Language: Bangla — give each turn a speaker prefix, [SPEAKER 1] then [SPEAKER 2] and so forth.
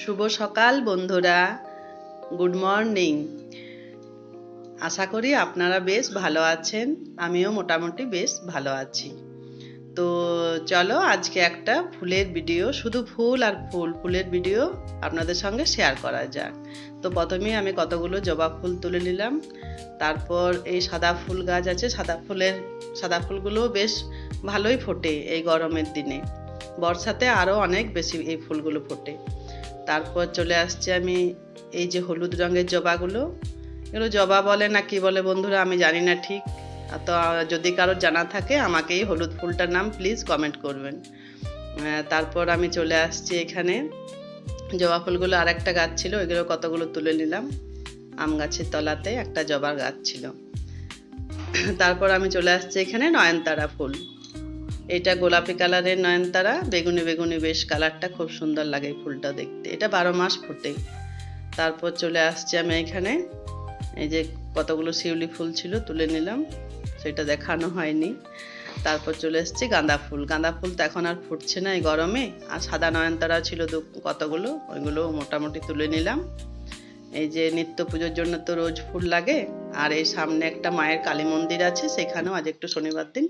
[SPEAKER 1] শুভ সকাল, বন্ধুরা। গুড মর্নিং আশা করি আপনারা বেশ ভালো আছেন। আমিও মোটামুটি বেশ ভালো আছি। তো চলো, আজকে একটা ফুলের ভিডিও, শুধু ফুল আর ফুল, ফুলের ভিডিও আপনাদের সঙ্গে শেয়ার করা যাক। তো প্রথমেই আমি কতগুলো জবা ফুল তুলে নিলাম। তারপর এই সাদা ফুল গাছ আছে, সাদা ফুলের, সাদা ফুলগুলো বেশ ভালোই ফোটে এই গরমের দিনে। বর্ষাতে আরও অনেক বেশি এই ফুলগুলো ফোটে। তারপর চলে আসছে আমি এই যে হলুদ রঙের জবাগুলো। এগুলো জবা বলে না কি বলে বন্ধুরা আমি জানি না ঠিক। তো যদি কারোর জানা থাকে আমাকে এই হলুদ ফুলটার নাম প্লিজ কমেন্ট করবেন। তারপর আমি চলে আসছি এখানে। জবা ফুলগুলো আর একটা গাছ ছিল, ওইগুলো কতগুলো তুলে নিলাম। আম গাছের তলাতে একটা জবার গাছ ছিল। তারপর আমি চলে আসছি এখানে নয়নতারা ফুল। এটা গোলাপি কালারের নয়নতারা, বেগুনি বেগুনি বেশ কালারটা খুব সুন্দর লাগে ফুলটা দেখতে। এটা বারো মাস ফোটে। তারপর চলে আসছি আমি এখানে। এই যে কতগুলো শিউলি ফুল ছিল তুলে নিলাম, সেটা দেখানো হয়নি। তারপর চলে এসেছি গাঁদা ফুল। গাঁদা ফুল তো এখন আর ফুটছে না এই গরমে। আর সাদা নয়নতারা ছিল কতগুলো, ওইগুলো মোটামুটি তুলে নিলাম। এই যে নিত্য পুজোর জন্য তো রোজ ফুল লাগে। আর এই সামনে একটা মায়ের কালী মন্দির আছে, সেখানেও আজ একটু শনিবার দিন